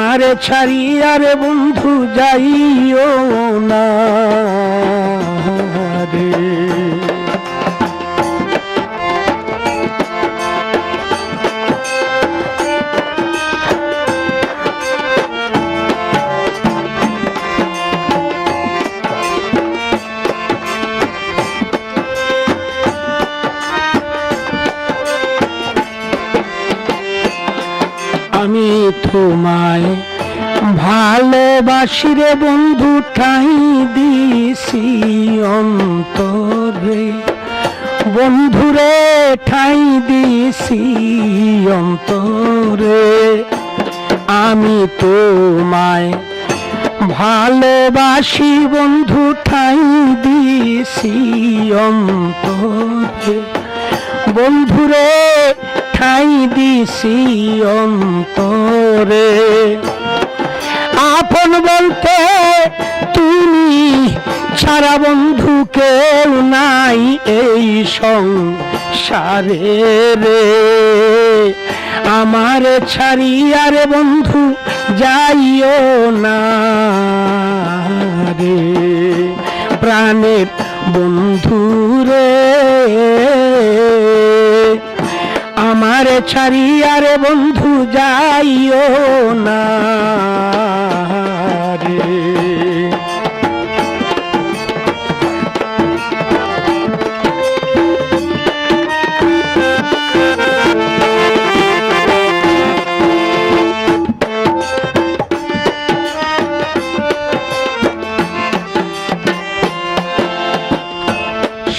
আমারে ছাড়িয়ারে বন্ধু যাইও না। আমি তোমায় ভালোবাসি রে বন্ধু, ঠাই দিছি অন্তরে। বন্ধুরে, ঠাই দিছি অন্তরে। আমি তোমায় ভালোবাসি বন্ধু, ঠাই দিছি অন্তরে। বন্ধুরে ঠাই দিছি অন্তরে। আপন বলতে তুমি ছাড়া বন্ধু কেউ নাই এই সংসারে রে। আমার ছাড়িয়া রে বন্ধু যাইও না রে। প্রাণের বন্ধু ছাড়িয়া রে বন্ধু যাইও না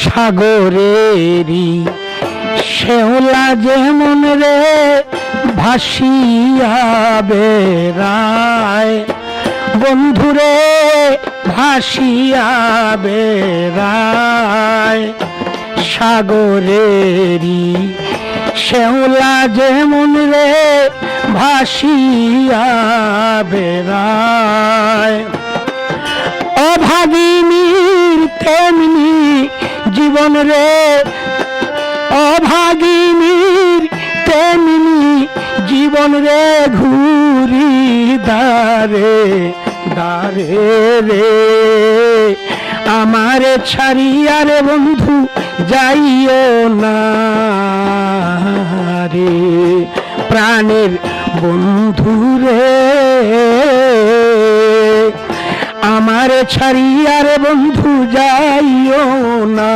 সাগরেরই শেওলা যেমন রে ভাসিয়া বেড়ায় বন্ধুরে ভাসিয়া বেড়ায়। সাগরেরই শেওলা যেমন রে ভাসিয়া বেড়ায়। অভাগিনীর তেমনি জীবন রে জীবন রে ঘুরি দারে দারে রে। আমার ছাড়িয়া রে বন্ধু, যাইও না রে। প্রাণের বন্ধু রে। আমার ছাড়িয়া রে বন্ধু, যাইও না